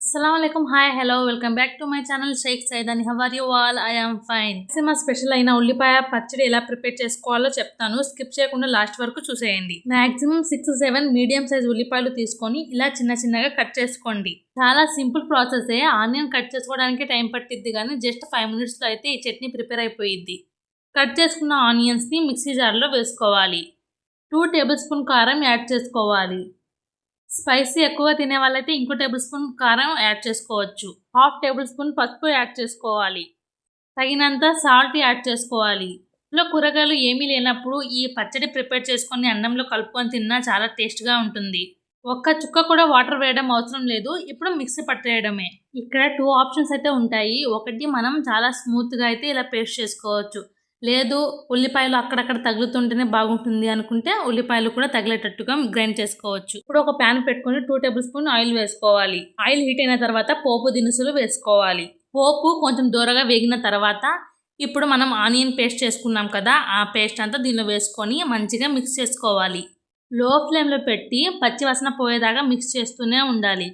అస్సలం hi hello welcome back to my channel Shaik Saidani how are you all I am cinema special అయిన ఉల్లిపాయ పచ్చడి ఎలా prepare చేసుకోవాలో చెప్తాను. స్కిప్ చేయకుండా లాస్ట్ వరకు చూసేయండి. Maximum six seven medium size ఉల్లిపాయలు తీసుకొని ఇలా చిన్న చిన్నగా కట్ చేసుకోండి. చాలా సింపుల్ ప్రాసెసే ఆనియన్ కట్ చేసుకోవడానికి టైం పట్టిద్ది కానీ జస్ట్ ఫైవ్ మినిట్స్లో అయితే ఈ చట్నీ ప్రిపేర్ అయిపోయిద్ది. కట్ చేసుకున్న ఆనియన్స్ని మిక్సీ జార్లో వేసుకోవాలి. టూ టేబుల్ స్పూన్ కారం యాడ్ చేసుకోవాలి. స్పైసీ ఎక్కువ తినే వాళ్ళైతే ఇంకో టేబుల్ స్పూన్ కారం యాడ్ చేసుకోవచ్చు. హాఫ్ టేబుల్ స్పూన్ పసుపు యాడ్ చేసుకోవాలి. తగినంత సాల్ట్ యాడ్ చేసుకోవాలి. ఇంట్లో కూరగాయలు ఏమీ లేనప్పుడు ఈ పచ్చడి ప్రిపేర్ చేసుకొని అన్నంలో కలుపుకొని తిన్నా చాలా టేస్ట్గా ఉంటుంది. ఒక్క చుక్క కూడా వాటర్ వేయడం అవసరం లేదు. ఇప్పుడు మిక్సీ పట్టేయడమే. ఇక్కడ టూ ఆప్షన్స్ అయితే ఉంటాయి. ఒకటి మనం చాలా స్మూత్గా అయితే ఇలా పేస్ట్ చేసుకోవచ్చు. లేదు ఉల్లిపాయలు అక్కడక్కడ తగులుతుంటేనే బాగుంటుంది అనుకుంటే ఉల్లిపాయలు కూడా తగిలేటట్టుగా గ్రైండ్ చేసుకోవచ్చు. ఇప్పుడు ఒక ప్యాన్ పెట్టుకొని టూ టేబుల్ స్పూన్ ఆయిల్ వేసుకోవాలి. ఆయిల్ హీట్ అయిన తర్వాత పోపు దినుసులు వేసుకోవాలి. పోపు కొంచెం దూరగా వేగిన తర్వాత ఇప్పుడు మనం ఆనియన్ పేస్ట్ చేసుకున్నాం కదా ఆ పేస్ట్ అంతా దీనిలో వేసుకొని మంచిగా మిక్స్ చేసుకోవాలి. లో ఫ్లేమ్లో పెట్టి పచ్చివాసన పోయేదాకా మిక్స్ చేస్తూనే ఉండాలి.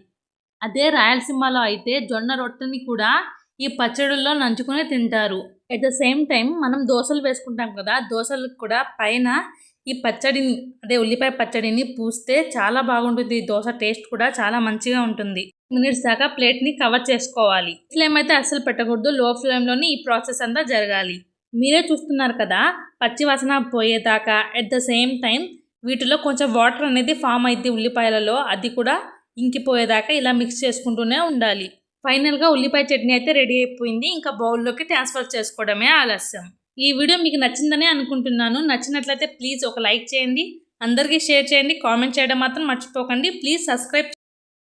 అదే రాయలసీమలో అయితే జొన్న రొట్టెని కూడా ఈ పచ్చడిలో నంచుకుని తింటారు. అట్ ద సేమ్ టైం మనం దోశలు వేసుకుంటాం కదా దోశలకు కూడా పైన ఈ పచ్చడిని అదే ఉల్లిపాయ పచ్చడిని పూస్తే చాలా బాగుంటుంది. ఈ దోశ టేస్ట్ కూడా చాలా మంచిగా ఉంటుంది. మినిట్స్ దాకా ప్లేట్ని కవర్ చేసుకోవాలి. ఫ్లేమ్ అయితే అస్సలు పెట్టకూడదు. లో ఫ్లేమ్లోనే ఈ ప్రాసెస్ అంతా జరగాలి. మీరే చూస్తున్నారు కదా పచ్చి వాసన పోయేదాకా అట్ ద సేమ్ టైం వీటిలో కొంచెం వాటర్ అనేది ఫామ్ అయితే ఉల్లిపాయలలో. అది కూడా ఇంకిపోయేదాకా ఇలా మిక్స్ చేసుకుంటూనే ఉండాలి. ఫైనల్గా ఉల్లిపాయ చట్నీ అయితే రెడీ అయిపోయింది. ఇంకా బౌల్లోకి ట్రాన్స్ఫర్ చేసుకోవడమే ఆలస్యం. ఈ వీడియో మీకు నచ్చిందనే అనుకుంటున్నాను. నచ్చినట్లయితే ప్లీజ్ ఒక లైక్ చేయండి. అందరికీ షేర్ చేయండి. కామెంట్ చేయడం మాత్రం మర్చిపోకండి. Please subscribe